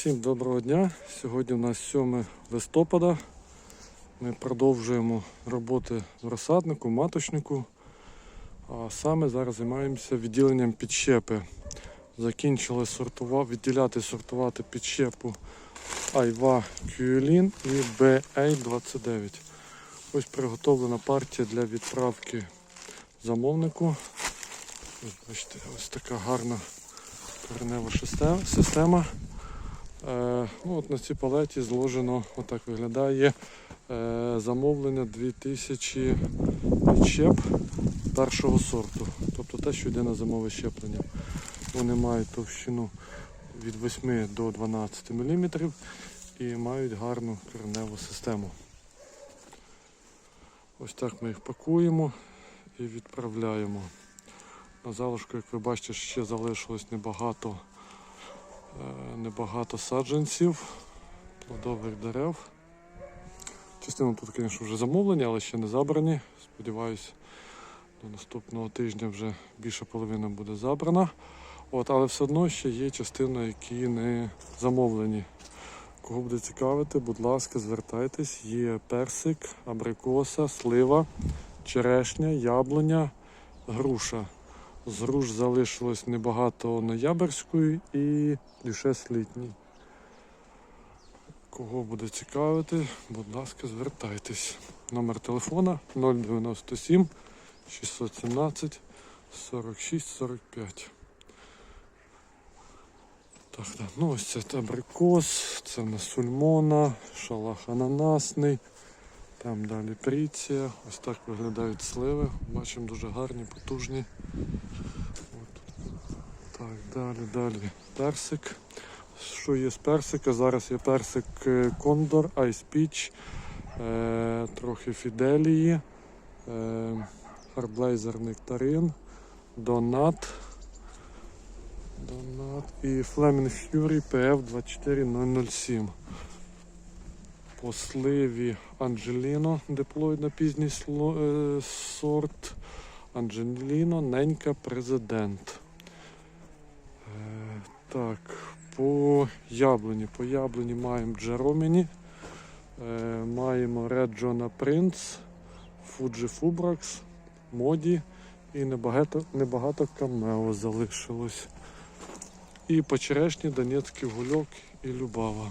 Всім доброго дня. Сьогодні у нас 7 листопада. Ми продовжуємо роботи в розсаднику, маточнику. А саме зараз займаємося відділенням підщепи. Закінчили сортува... відділяти сортувати підщепу Айва Кюелін і BA29. Ось приготовлена партія для відправки замовнику. Ось бачите, ось така гарна коренева система. Е, ну, от на цій палеті зложено, отак виглядає е, замовлення 2000 підщеп першого сорту. Тобто те, що йде на зимове щеплення. Вони мають товщину від 8 до 12 мм і мають гарну кореневу систему. Ось так ми їх пакуємо і відправляємо. На залишку, як ви бачите, ще залишилось небагато небагато саджанців, плодових дерев. Частина тут, звісно, вже замовлені, але ще не забрані. Сподіваюсь, до наступного тижня вже більша половина буде забрана. От, але все одно ще є частина, які не замовлені. Кого буде цікавити, будь ласка, звертайтесь. Є персик, абрикоса, слива, черешня, яблуня, груша. З груш залишилось небагато ноябрьської і лішес літній. Кого буде цікавити, будь ласка, звертайтесь. Номер телефона 097 617 46 45. Так, так, ну ось це абрикос, це сульмона, шалах ананасний. Там далі пріція. Ось так виглядають сливи. Бачимо дуже гарні, потужні. От. Так, далі, далі. Персик. Що є з персика? Зараз є персик е, Кондор, Peach, е, трохи Фіделії, е, Харблейзер Нектарин, Донат. Донат і Flaming Fury PF 24007. По сливі Анджеліно, диплоїдна пізній е, сорт. Анджеліно, ненька президент. Е, так, по яблуні. По яблуні маємо Джероміні. Е, маємо Red John Prince, Fuji Fubrax, Моді і небагато, небагато камео залишилось. І по черешні Донецький гульок і Любава.